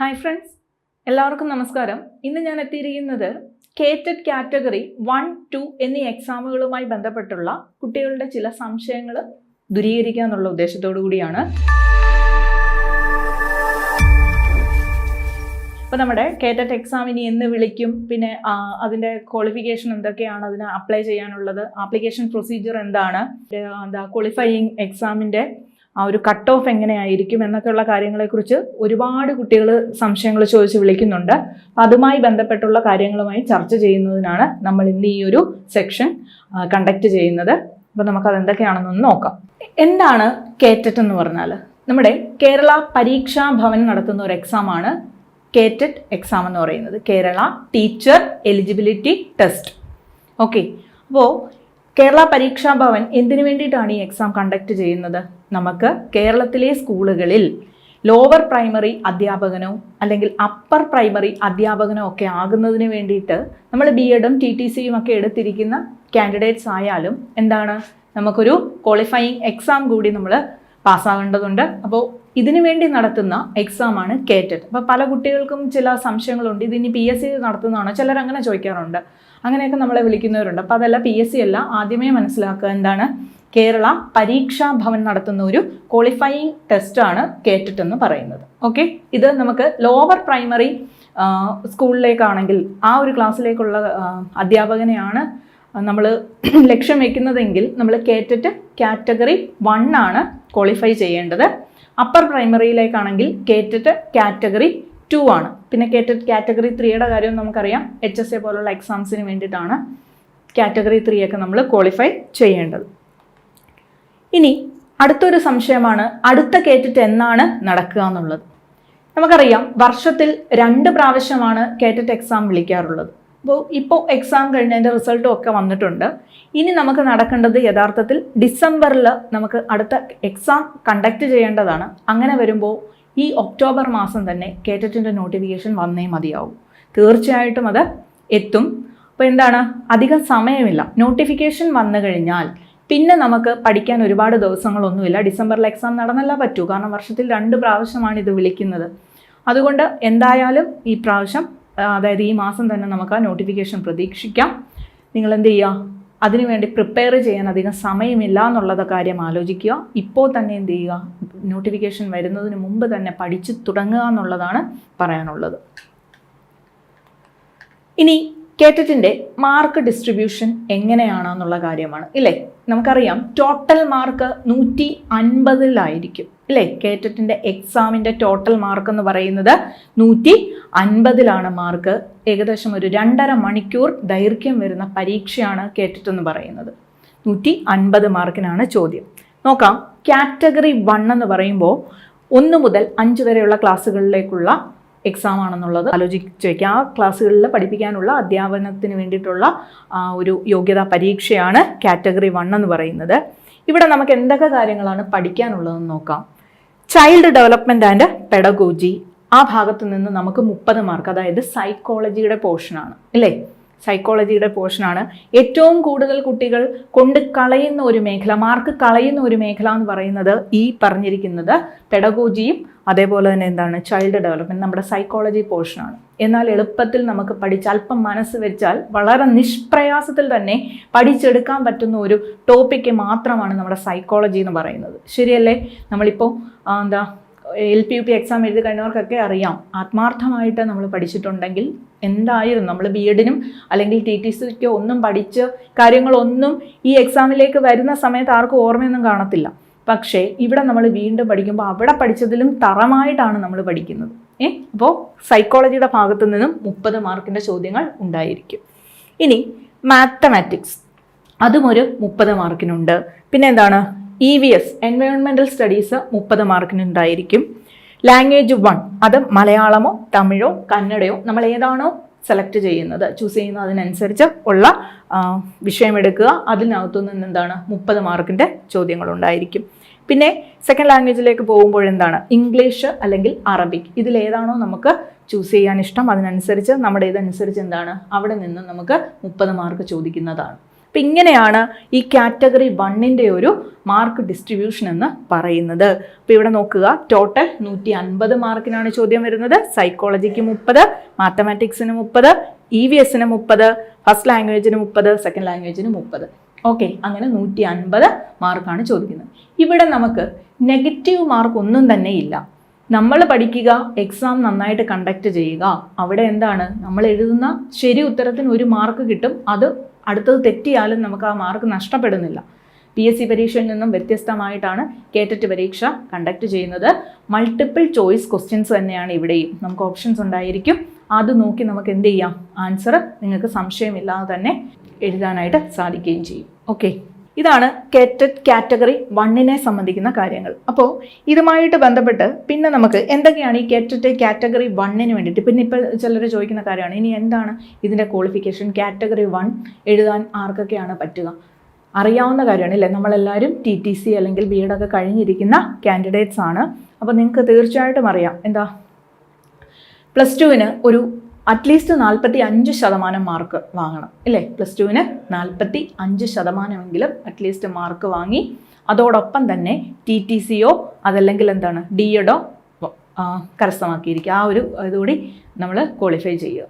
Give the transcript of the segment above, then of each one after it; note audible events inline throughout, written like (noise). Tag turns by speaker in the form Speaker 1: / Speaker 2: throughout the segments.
Speaker 1: Hi friends എല്ലാവർക്കും നമസ്കാരം. ഇന്ന് ഞാൻ എത്തിയിരിക്കുന്നത് കേറ്റഡ് കാറ്റഗറി വൺ ടു എന്നീ എക്സാമുകളുമായി ബന്ധപ്പെട്ടുള്ള കുട്ടികളുടെ ചില സംശയങ്ങൾ ദൂരീകരിക്കുക എന്നുള്ള ഉദ്ദേശത്തോടു കൂടിയാണ്. അപ്പോൾ നമ്മുടെ കേറ്റഡ് എക്സാം ഇനി എന്ന് വിളിക്കും? പിന്നെ അതിന്റെ ക്വാളിഫിക്കേഷൻ എന്തൊക്കെയാണ്? അതിന് അപ്ലൈ ചെയ്യാനുള്ളത്? ആപ്ലിക്കേഷൻ പ്രൊസീജിയർ എന്താണ്? എന്താ ക്വാളിഫയിങ് എക്സാമിന്റെ ആ ഒരു കട്ട് ഓഫ് എങ്ങനെയായിരിക്കും എന്നൊക്കെയുള്ള കാര്യങ്ങളെക്കുറിച്ച് ഒരുപാട് കുട്ടികൾ സംശയങ്ങൾ ചോദിച്ച് വിളിക്കുന്നുണ്ട്. അപ്പം അതുമായി ബന്ധപ്പെട്ടുള്ള കാര്യങ്ങളുമായി ചർച്ച ചെയ്യുന്നതിനാണ് നമ്മൾ ഇന്ന് ഈ ഒരു സെക്ഷൻ കണ്ടക്ട് ചെയ്യുന്നത്. അപ്പോൾ നമുക്കത് എന്തൊക്കെയാണെന്നൊന്ന് നോക്കാം. എന്താണ് കേറ്ററ്റ് എന്ന് പറഞ്ഞാൽ നമ്മുടെ കേരള പരീക്ഷാ ഭവൻ നടത്തുന്ന ഒരു എക്സാമാണ് കേറ്ററ്റ് എക്സാം എന്ന് പറയുന്നത്. Kerala teacher eligibility test okay അപ്പോൾ കേരള പരീക്ഷാ ഭവൻ എന്തിനു വേണ്ടിയിട്ടാണ് ഈ എക്സാം കണ്ടക്ട് ചെയ്യുന്നത്? നമുക്ക് കേരളത്തിലെ സ്കൂളുകളിൽ ലോവർ പ്രൈമറി അധ്യാപകനോ അല്ലെങ്കിൽ അപ്പർ പ്രൈമറി അധ്യാപകനോ ഒക്കെ ആകുന്നതിന് വേണ്ടിയിട്ട് നമ്മൾ ബി എഡും ടി ടി സിയും ഒക്കെ എടുത്തിരിക്കുന്ന കാൻഡിഡേറ്റ്സ് ആയാലും എന്താണ്? നമുക്കൊരു ക്വാളിഫയിങ് എക്സാം കൂടി നമ്മൾ പാസ്സാകേണ്ടതുണ്ട്. അപ്പോൾ ഇതിനു വേണ്ടി നടത്തുന്ന എക്സാമാണ് കേറ്റഡ് അപ്പോൾ പല കുട്ടികൾക്കും ചില സംശയങ്ങളുണ്ട്. ഇതിനി പി എസ് സി നടത്തുന്നതാണോ? ചിലർ അങ്ങനെ ചോദിക്കാറുണ്ട്. അങ്ങനെയൊക്കെ നമ്മളെ വിളിക്കുന്നവരുണ്ട്. അപ്പോൾ അതല്ല പി എസ് സി അല്ല. ആദ്യമേ മനസ്സിലാക്കുക എന്താണ്? കേരള പരീക്ഷാ ഭവൻ നടത്തുന്ന ഒരു ക്വാളിഫയിങ് ടെസ്റ്റാണ് കേറ്റഡ് എന്ന് പറയുന്നത്. ഓക്കെ ഇത് നമുക്ക് ലോവർ പ്രൈമറി സ്കൂളിലേക്കാണെങ്കിൽ ആ ഒരു ക്ലാസ്സിലേക്കുള്ള അധ്യാപകനെയാണ് നമ്മൾ (clears throat) ലക്ഷ്യം വെക്കുന്നതെങ്കിൽ നമ്മൾ കേറ്ററ്റ് കാറ്റഗറി വൺ ആണ് ക്വാളിഫൈ ചെയ്യേണ്ടത്. അപ്പർ പ്രൈമറിയിലേക്കാണെങ്കിൽ കേറ്ററ്റ് കാറ്റഗറി ടു ആണ്. പിന്നെ കേറ്ററ്റ് കാറ്റഗറി ത്രീയുടെ കാര്യം നമുക്കറിയാം. എച്ച് എസ് എ പോലുള്ള എക്സാംസിന് വേണ്ടിയിട്ടാണ് കാറ്റഗറി ത്രീ ഒക്കെ നമ്മൾ ക്വാളിഫൈ ചെയ്യേണ്ടത്. ഇനി അടുത്തൊരു സംശയമാണ് അടുത്ത കേറ്ററ്റ് എന്നാണ് നടക്കുക എന്നുള്ളത്. നമുക്കറിയാം വർഷത്തിൽ രണ്ട് പ്രാവശ്യമാണ് കേറ്ററ്റ് എക്സാം വിളിക്കാറുള്ളത്. അപ്പോൾ ഇപ്പോൾ എക്സാം കഴിഞ്ഞതിന്റെ റിസൾട്ടും ഒക്കെ വന്നിട്ടുണ്ട്. ഇനി നമുക്ക് നടക്കേണ്ടത് യഥാർത്ഥത്തിൽ ഡിസംബറിൽ നമുക്ക് അടുത്ത എക്സാം കണ്ടക്ട് ചെയ്യേണ്ടതാണ്. അങ്ങനെ വരുമ്പോൾ ഈ ഒക്ടോബർ മാസം തന്നെ കേറ്ററ്റിന്റെ നോട്ടിഫിക്കേഷൻ വന്നേ മതിയാവും. തീർച്ചയായിട്ടും അത് എത്തും. അപ്പോൾ എന്താണ്? അധികം സമയമില്ല. നോട്ടിഫിക്കേഷൻ വന്നു കഴിഞ്ഞാൽ പിന്നെ നമുക്ക് പഠിക്കാൻ ഒരുപാട് ദിവസങ്ങളൊന്നുമില്ല. ഡിസംബറിൽ എക്സാം നടന്നല്ല പറ്റൂ. കാരണം വർഷത്തിൽ രണ്ട് പ്രാവശ്യമാണ് ഇത് വിളിക്കുന്നത്. അതുകൊണ്ട് എന്തായാലും ഈ പ്രാവശ്യം അതായത് ഈ മാസം തന്നെ നമുക്ക് ആ നോട്ടിഫിക്കേഷൻ പ്രതീക്ഷിക്കാം. നിങ്ങൾ എന്ത് ചെയ്യുക? അതിനുവേണ്ടി പ്രിപ്പയർ ചെയ്യാൻ അധികം സമയമില്ല എന്നുള്ളത് കാര്യം ആലോചിക്കുക. ഇപ്പോൾ തന്നെ എന്ത് ചെയ്യുക? നോട്ടിഫിക്കേഷൻ വരുന്നതിന് മുമ്പ് തന്നെ പഠിച്ചു തുടങ്ങുക എന്നുള്ളതാണ് പറയാനുള്ളത്. ഇനി കേറ്ററ്റിന്റെ മാർക്ക് ഡിസ്ട്രിബ്യൂഷൻ എങ്ങനെയാണെന്നുള്ള കാര്യമാണ്. ഇല്ലേ? നമുക്കറിയാം. ടോട്ടൽ മാർക്ക് നൂറ്റി അൻപതിലായിരിക്കും ഇല്ലേ കേറ്ററ്റിന്റെ എക്സാമിന്റെ ടോട്ടൽ മാർക്ക് എന്ന് പറയുന്നത് നൂറ്റി അൻപതിലാണ് മാർക്ക് ഏകദേശം ഒരു രണ്ടര മണിക്കൂർ ദൈർഘ്യം വരുന്ന പരീക്ഷയാണ് കേറ്ററ്റ് എന്ന് പറയുന്നത്. നൂറ്റി അൻപത് മാർക്കിനാണ് ചോദ്യം. നോക്കാം. കാറ്റഗറി വൺ എന്ന് പറയുമ്പോൾ ഒന്ന് മുതൽ അഞ്ച് വരെയുള്ള ക്ലാസ്സുകളിലേക്കുള്ള എക്സാം ആണെന്നുള്ളത് ആലോചിച്ച് വയ്ക്കുക ആ ക്ലാസ്സുകളിൽ പഠിപ്പിക്കാനുള്ള അധ്യാപനത്തിന് വേണ്ടിയിട്ടുള്ള ഒരു യോഗ്യതാ പരീക്ഷയാണ് കാറ്റഗറി വൺ എന്ന് പറയുന്നത്. ഇവിടെ നമുക്ക് എന്തൊക്കെ കാര്യങ്ങളാണ് പഠിക്കാനുള്ളതെന്ന് നോക്കാം. ചൈൽഡ് ഡെവലപ്മെന്റ് ആൻഡ് പെഡഗോജി ആ ഭാഗത്തു നിന്ന് നമുക്ക് മുപ്പത് മാർക്ക് അതായത് സൈക്കോളജിയുടെ പോർഷനാണ് അല്ലേ സൈക്കോളജിയുടെ പോർഷനാണ് ഏറ്റവും കൂടുതൽ കുട്ടികൾ കൊണ്ട് കളയുന്ന ഒരു മേഖല മാർക്ക് കളയുന്ന ഒരു മേഖല എന്ന് പറയുന്നത് ഈ പറഞ്ഞിരിക്കുന്നത് പെഡഗോജിയും അതേപോലെ തന്നെ എന്താണ്? ചൈൽഡ് ഡെവലപ്മെന്റ് നമ്മുടെ സൈക്കോളജി പോർഷനാണ് എന്നാൽ എളുപ്പത്തിൽ നമുക്ക് പഠിച്ച് അല്പം മനസ്സ് വെച്ചാൽ വളരെ നിഷ്പ്രയാസത്തിൽ തന്നെ പഠിച്ചെടുക്കാൻ പറ്റുന്ന ഒരു ടോപ്പിക്ക് മാത്രമാണ് നമ്മുടെ സൈക്കോളജി എന്ന് പറയുന്നത്. ശരിയല്ലേ? നമ്മളിപ്പോൾ എന്താ L P U P exam എഴുതി കഴിഞ്ഞവർക്കൊക്കെ അറിയാം. ആത്മാർത്ഥമായിട്ട് നമ്മൾ പഠിച്ചിട്ടുണ്ടെങ്കിൽ എന്തായിരുന്നു നമ്മൾ ബി എഡിനും അല്ലെങ്കിൽ ടി ടി സിക്കോ ഒന്നും പഠിച്ച് കാര്യങ്ങളൊന്നും ഈ എക്സാമിലേക്ക് വരുന്ന സമയത്ത് ആർക്കും ഓർമ്മയൊന്നും കാണത്തില്ല. പക്ഷേ ഇവിടെ നമ്മൾ വീണ്ടും പഠിക്കുമ്പോൾ അവിടെ പഠിച്ചതിലും തറമായിട്ടാണ് നമ്മൾ പഠിക്കുന്നത്. ഏ? അപ്പോൾ സൈക്കോളജിയുടെ ഭാഗത്തു നിന്നും മുപ്പത് മാർക്കിന്റെ ചോദ്യങ്ങൾ ഉണ്ടായിരിക്കും. ഇനി മാത്തമാറ്റിക്സ് അതും ഒരു മുപ്പത് മാർക്കിനുണ്ട്. പിന്നെ എന്താണ്? ഇ വി എസ് എൻവയോൺമെന്റൽ സ്റ്റഡീസ് മുപ്പത് മാർക്കിനുണ്ടായിരിക്കും. ലാംഗ്വേജ് വൺ അത് മലയാളമോ തമിഴോ കന്നഡയോ നമ്മൾ ഏതാണോ സെലക്ട് ചെയ്യുന്നത്. ചൂസ് ചെയ്യുന്നത് അതിനനുസരിച്ച് ഉള്ള വിഷയമെടുക്കുക. അതിനകത്തു നിന്ന് എന്താണ്? മുപ്പത് മാർക്കിന്റെ ചോദ്യങ്ങളുണ്ടായിരിക്കും. പിന്നെ സെക്കൻഡ് ലാംഗ്വേജിലേക്ക് പോകുമ്പോൾ എന്താണ്? ഇംഗ്ലീഷ് അല്ലെങ്കിൽ അറബിക് ഇതിലേതാണോ നമുക്ക് ചൂസ് ചെയ്യാൻ ഇഷ്ടം? അതിനനുസരിച്ച് നമ്മുടെ ഇതനുസരിച്ച് എന്താണ്? അവിടെ നിന്ന് നമുക്ക് മുപ്പത് മാർക്ക് ചോദിക്കുന്നതാണ്. അപ്പം ഇങ്ങനെയാണ് ഈ കാറ്റഗറി വണ്ണിന്റെ ഒരു മാർക്ക് ഡിസ്ട്രിബ്യൂഷൻ എന്ന് പറയുന്നത്. അപ്പോൾ ഇവിടെ നോക്കുക ടോട്ടൽ നൂറ്റി അൻപത് മാർക്കിനാണ് ചോദ്യം വരുന്നത്. സൈക്കോളജിക്ക് മുപ്പത് മാത്തമാറ്റിക്സിന് മുപ്പത് ഇ വി എസിന് മുപ്പത് ഫസ്റ്റ് ലാംഗ്വേജിന് മുപ്പത് സെക്കൻഡ് ലാംഗ്വേജിന് മുപ്പത്. ഓക്കെ അങ്ങനെ നൂറ്റി അൻപത് മാർക്കാണ് ചോദിക്കുന്നത്. ഇവിടെ നമുക്ക് നെഗറ്റീവ് മാർക്ക് ഒന്നും തന്നെ ഇല്ല. നമ്മൾ പഠിക്കുക എക്സാം നന്നായിട്ട് കണ്ടക്ട് ചെയ്യുക അവിടെ എന്താണ്? നമ്മൾ എഴുതുന്ന ശരി ഉത്തരത്തിന് ഒരു മാർക്ക് കിട്ടും അത് അടുത്തത് തെറ്റിയാലും നമുക്ക് ആ മാർക്ക് നഷ്ടപ്പെടുന്നില്ല. പി എസ് സി പരീക്ഷയിൽ നിന്നും വ്യത്യസ്തമായിട്ടാണ് കേറ്ററ്റ് പരീക്ഷ കണ്ടക്ട് ചെയ്യുന്നത്. മൾട്ടിപ്പിൾ ചോയ്സ് ക്വസ്റ്റ്യൻസ് തന്നെയാണ് ഇവിടെയും. നമുക്ക് ഓപ്ഷൻസ് ഉണ്ടായിരിക്കും. അത് നോക്കി നമുക്ക് എന്ത് ചെയ്യാം? ആൻസർ നിങ്ങൾക്ക് സംശയമില്ലാതെ തന്നെ എഴുതാനായിട്ട് സാധിക്കുകയും ചെയ്യും. ഓക്കെ ഇതാണ് കേറ്റഡ് കാറ്റഗറി വണ്ണിനെ സംബന്ധിക്കുന്ന കാര്യങ്ങൾ. അപ്പോൾ ഇതുമായിട്ട് ബന്ധപ്പെട്ട് പിന്നെ നമുക്ക് എന്തൊക്കെയാണ് ഈ കേറ്റഡ് കാറ്റഗറി വണ്ണിന് വേണ്ടിയിട്ട്? പിന്നെ ഇപ്പോൾ ചിലർ ചോദിക്കുന്ന കാര്യമാണ് ഇനി എന്താണ് ഇതിന്റെ ക്വാളിഫിക്കേഷൻ കാറ്റഗറി വൺ എഴുതാൻ ആർക്കൊക്കെയാണ് പറ്റുക? അറിയാവുന്ന കാര്യമാണ് അല്ലേ? നമ്മളെല്ലാവരും ടി ടി സി അല്ലെങ്കിൽ ബി എഡ് ഒക്കെ കഴിഞ്ഞിരിക്കുന്ന കാൻഡിഡേറ്റ്സ് ആണ്. അപ്പോൾ നിങ്ങൾക്ക് തീർച്ചയായിട്ടും അറിയാം. എന്താ? പ്ലസ് ടുവിന് ഒരു അറ്റ്ലീസ്റ്റ് നാൽപ്പത്തി അഞ്ച് ശതമാനം മാർക്ക് വാങ്ങണം. ഇല്ലേ? പ്ലസ് ടുവിന് നാൽപ്പത്തി അഞ്ച് ശതമാനമെങ്കിലും അറ്റ്ലീസ്റ്റ് മാർക്ക് വാങ്ങി. അതോടൊപ്പം തന്നെ ടി ടി സിയോ അതല്ലെങ്കിൽ എന്താണ് ഡി എഡോ കരസ്ഥമാക്കിയിരിക്കുക ആ ഒരു ഇതുകൂടി നമ്മൾ ക്വാളിഫൈ ചെയ്യുക.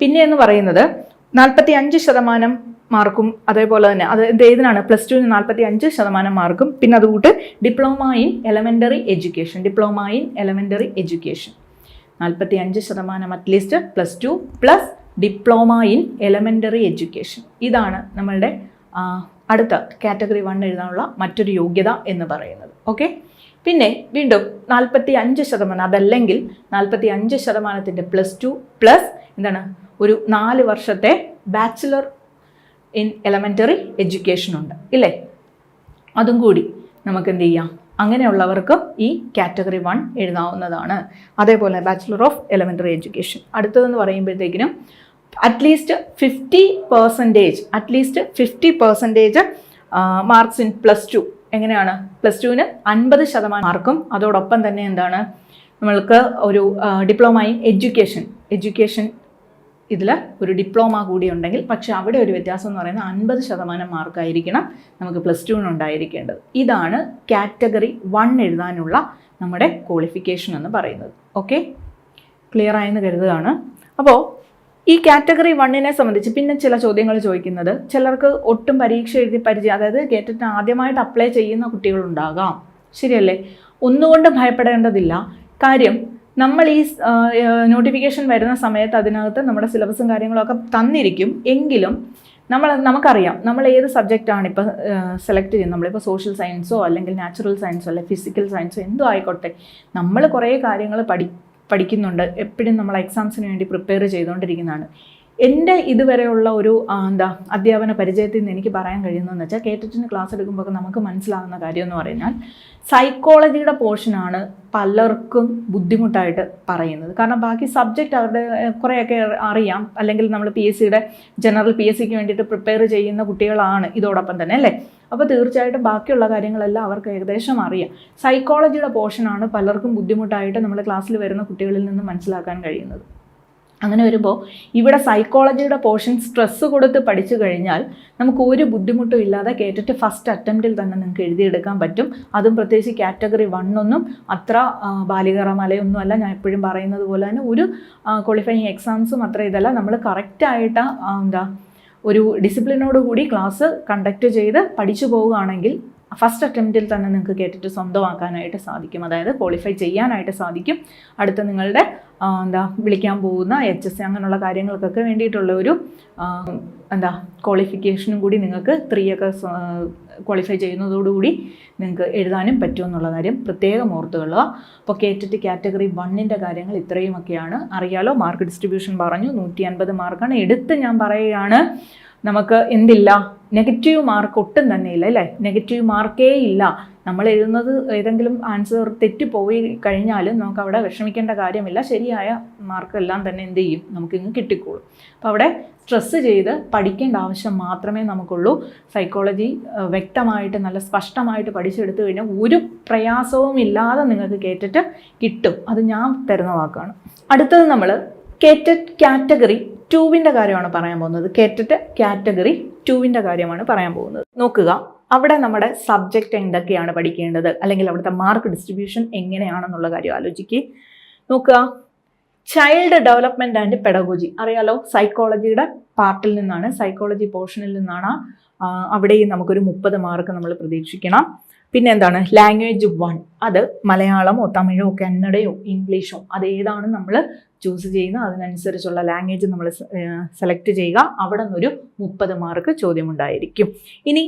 Speaker 1: പിന്നെ എന്ന് പറയുന്നത് നാൽപ്പത്തി അഞ്ച് ശതമാനം മാർക്കും അതേപോലെ തന്നെ അത് ഏതിനാണ്? പ്ലസ് ടുവിന് നാൽപ്പത്തി അഞ്ച് ശതമാനം മാർക്കും. പിന്നെ അതുകൂട്ട് diploma in elementary education. Diploma in elementary education. നാൽപ്പത്തി അഞ്ച് ശതമാനം at least plus two plus diploma in elementary education ഇതാണ് നമ്മളുടെ അടുത്ത കാറ്റഗറി വൺ എഴുതാനുള്ള മറ്റൊരു യോഗ്യത എന്ന് പറയുന്നത്. ഓക്കെ പിന്നെ വീണ്ടും നാൽപ്പത്തി അഞ്ച് ശതമാനം അതല്ലെങ്കിൽ നാൽപ്പത്തി അഞ്ച് ശതമാനത്തിന്റെ പ്ലസ് ടു പ്ലസ് എന്താണ്? ഒരു നാല് വർഷത്തെ ബാച്ചിലർ ഇൻ എലമെന്ററി എഡ്യൂക്കേഷൻ ഉണ്ട്. ഇല്ലേ? അതും കൂടി നമുക്ക് എന്ത് ചെയ്യാം? അങ്ങനെയുള്ളവർക്ക് ഈ കാറ്റഗറി വൺ എഴുതാവുന്നതാണ്. അതേപോലെ ബാച്ചിലർ ഓഫ് എലമെന്ററി എഡ്യൂക്കേഷൻ അടുത്തതെന്ന് പറയുമ്പോഴത്തേക്കിനും at least fifty percentage at least fifty percentage marks in plus two എങ്ങനെയാണ്? പ്ലസ് ടുവിന് അൻപത് ശതമാനം മാർക്കും. അതോടൊപ്പം തന്നെ എന്താണ്? നമ്മൾക്ക് ഒരു ഡിപ്ലോമ ഇൻ എഡ്യൂക്കേഷൻ എഡ്യൂക്കേഷൻ ഇതിൽ ഒരു ഡിപ്ലോമ കൂടി ഉണ്ടെങ്കിൽ പക്ഷേ അവിടെ ഒരു വ്യത്യാസം എന്ന് പറയുന്നത് അൻപത് ശതമാനം മാർക്കായിരിക്കണം നമുക്ക് പ്ലസ് ടുവിന് ഉണ്ടായിരിക്കേണ്ടത്. ഇതാണ് കാറ്റഗറി വൺ എഴുതാനുള്ള നമ്മുടെ ക്വാളിഫിക്കേഷൻ എന്ന് പറയുന്നത്. ഓക്കെ ക്ലിയർ ആയെന്ന് കരുതുകയാണ്. അപ്പോൾ ഈ കാറ്റഗറി വണ്ണിനെ സംബന്ധിച്ച് പിന്നെ ചില ചോദ്യങ്ങൾ ചോദിക്കുന്നത് ചിലർക്ക് ഒട്ടും പരീക്ഷ എഴുതി പരിചയം അതായത് കേറ്റത്തിന് ആദ്യമായിട്ട് അപ്ലൈ ചെയ്യുന്ന കുട്ടികളുണ്ടാകാം. ശരിയല്ലേ? ഒന്നുകൊണ്ട് ഭയപ്പെടേണ്ടതില്ല. കാര്യം നമ്മൾ ഈ നോട്ടിഫിക്കേഷൻ വരുന്ന സമയത്ത് അതിനകത്ത് നമ്മുടെ സിലബസും കാര്യങ്ങളൊക്കെ തന്നിരിക്കും. എങ്കിലും നമ്മൾ നമുക്കറിയാം നമ്മൾ ഏത് സബ്ജക്റ്റാണ് ഇപ്പോൾ സെലക്ട് ചെയ്യുന്നത്. നമ്മളിപ്പോൾ സോഷ്യൽ സയൻസോ അല്ലെങ്കിൽ നാച്ചുറൽ സയൻസോ അല്ലെങ്കിൽ ഫിസിക്കൽ സയൻസോ എന്തോ ആയിക്കോട്ടെ. നമ്മൾ കുറേ കാര്യങ്ങൾ പഠി പഠിക്കുന്നുണ്ട്. എപ്പോഴും നമ്മൾ എക്സാംസിന് വേണ്ടി പ്രിപ്പയർ ചെയ്തുകൊണ്ടിരിക്കുന്നതാണ്. എന്റെ ഇതുവരെയുള്ള ഒരു എന്താ അധ്യാപന പരിചയത്തിൽ നിന്ന് എനിക്ക് പറയാൻ കഴിയുന്നതെന്ന് വെച്ചാൽ കേട്ടിട്ടിന് ക്ലാസ് എടുക്കുമ്പോൾ നമുക്ക് മനസ്സിലാകുന്ന കാര്യം എന്ന് പറഞ്ഞാൽ സൈക്കോളജിയുടെ പോർഷനാണ് പലർക്കും ബുദ്ധിമുട്ടായിട്ട് പറയുന്നത്. കാരണം ബാക്കി സബ്ജക്റ്റ് അവരുടെ കുറേയൊക്കെ അറിയാം. അല്ലെങ്കിൽ നമ്മൾ പി എസ് സിയുടെ ജനറൽ പി എസ് സിക്ക് വേണ്ടിയിട്ട് പ്രിപ്പയർ ചെയ്യുന്ന കുട്ടികളാണ് ഇതോടൊപ്പം തന്നെ അല്ലേ? അപ്പോൾ തീർച്ചയായിട്ടും ബാക്കിയുള്ള കാര്യങ്ങളെല്ലാം അവർക്ക് ഏകദേശം അറിയാം. സൈക്കോളജിയുടെ പോർഷനാണ് പലർക്കും ബുദ്ധിമുട്ടായിട്ട് നമ്മൾ ക്ലാസ്സിൽ വരുന്ന കുട്ടികളിൽ നിന്ന് മനസ്സിലാക്കാൻ കഴിയുന്നത്. അങ്ങനെ വരുമ്പോൾ ഇവിടെ സൈക്കോളജിയുടെ പോർഷൻ സ്ട്രെസ്സ് കൊടുത്ത് പഠിച്ചു കഴിഞ്ഞാൽ നമുക്ക് ഒരു ബുദ്ധിമുട്ടും ഇല്ലാതെ കേട്ടിട്ട് ഫസ്റ്റ് അറ്റംപ്റ്റിൽ തന്നെ നിങ്ങൾക്ക് എഴുതിയെടുക്കാൻ പറ്റും. അതും പ്രത്യേകിച്ച് കാറ്റഗറി വണ്ണൊന്നും അത്ര ബാലികറമലയൊന്നും അല്ല. ഞാൻ എപ്പോഴും പറയുന്നത് പോലെ തന്നെ ഒരു ക്വാളിഫയിങ് എക്സാംസും അത്ര ഇതല്ല. നമ്മൾ കറക്റ്റായിട്ട് എന്താ ഒരു ഡിസിപ്ലിനോടുകൂടി ക്ലാസ് കണ്ടക്ട് ചെയ്ത് പഠിച്ചു പോവുകയാണെങ്കിൽ ഫസ്റ്റ് അറ്റംപ്റ്റിൽ തന്നെ നിങ്ങൾക്ക് കേട്ടിട്ട് സ്വന്തമാക്കാനായിട്ട് സാധിക്കും. അതായത് ക്വാളിഫൈ ചെയ്യാനായിട്ട് സാധിക്കും. അടുത്ത നിങ്ങളുടെ എന്താ വിളിക്കാൻ പോകുന്ന എച്ച് എസ് അങ്ങനെയുള്ള കാര്യങ്ങൾക്കൊക്കെ വേണ്ടിയിട്ടുള്ള ഒരു എന്താ ക്വാളിഫിക്കേഷനും കൂടി നിങ്ങൾക്ക് ത്രീ ഒക്കെ ക്വാളിഫൈ ചെയ്യുന്നതോടുകൂടി നിങ്ങൾക്ക് എഴുതാനും പറ്റുമെന്നുള്ള കാര്യം പ്രത്യേകം ഓർത്തുകൊള്ളുക. അപ്പോൾ കേറ്റിട്ട് കാറ്റഗറി വണ്ണിന്റെ കാര്യങ്ങൾ ഇത്രയുമൊക്കെയാണ്. അറിയാലോ മാർക്ക് ഡിസ്ട്രിബ്യൂഷൻ പറഞ്ഞു നൂറ്റി അൻപത് മാർക്കാണ് എടുത്ത് ഞാൻ പറയുകയാണ് നമുക്ക് എന്തില്ല? നെഗറ്റീവ് മാർക്ക് ഒട്ടും തന്നെ ഇല്ല അല്ലേ? നെഗറ്റീവ് മാർക്കേ ഇല്ല. നമ്മൾ എഴുതുന്നത് ഏതെങ്കിലും ആൻസർ തെറ്റിപ്പോയി കഴിഞ്ഞാലും നമുക്ക് അവിടെ വിഷമിക്കേണ്ട കാര്യമില്ല. ശരിയായ മാർക്ക് എല്ലാം തന്നെ എന്ത് ചെയ്യും? നമുക്ക് നമുക്കിങ്ങ് കിട്ടിക്കോളും. അപ്പോൾ അവിടെ സ്ട്രെസ്സ് ചെയ്ത് പഠിക്കേണ്ട ആവശ്യം മാത്രമേ നമുക്കുള്ളൂ. സൈക്കോളജി വ്യക്തമായിട്ട് നല്ല സ്പഷ്ടമായിട്ട് പഠിച്ചെടുത്തു കഴിഞ്ഞാൽ ഒരു പ്രയാസവും ഇല്ലാതെ നിങ്ങൾക്ക് കേട്ടിട്ട് കിട്ടും. അത് ഞാൻ തരുന്ന വാക്കാണ്. അടുത്തത് നമ്മൾ കേറ്റഡ് കാറ്റഗറി ടൂവിന്റെ കാര്യമാണ് പറയാൻ പോകുന്നത്. കേറ്ററ്റ് കാറ്റഗറി ടൂവിന്റെ കാര്യമാണ് പറയാൻ പോകുന്നത്. നോക്കുക അവിടെ നമ്മുടെ സബ്ജക്റ്റ് എന്തൊക്കെയാണ് പഠിക്കേണ്ടത്? അല്ലെങ്കിൽ അവിടുത്തെ മാർക്ക് ഡിസ്ട്രിബ്യൂഷൻ എങ്ങനെയാണെന്നുള്ള കാര്യം ആലോചിക്കുക നോക്കുക ചൈൽഡ് ഡെവലപ്മെന്റ് ആൻഡ് പെഡഗോജി അറിയാലോ സൈക്കോളജിയുടെ പാർട്ടിൽ നിന്നാണ് സൈക്കോളജി പോർഷനിൽ നിന്നാണ് അവിടെയും നമുക്കൊരു മുപ്പത് മാർക്ക് നമ്മൾ പ്രതീക്ഷിക്കണം. പിന്നെ എന്താണ്? ലാംഗ്വേജ് വൺ അത് മലയാളമോ തമിഴോ കന്നഡയോ ഇംഗ്ലീഷോ അത് ഏതാണ് നമ്മൾ ചൂസ് ചെയ്യുന്ന അതിനനുസരിച്ചുള്ള ലാംഗ്വേജ് നമ്മൾ സെലക്ട് ചെയ്യുക. അവിടെ നിന്നൊരു മുപ്പത് മാർക്ക് ചോദ്യമുണ്ടായിരിക്കും. ഇനി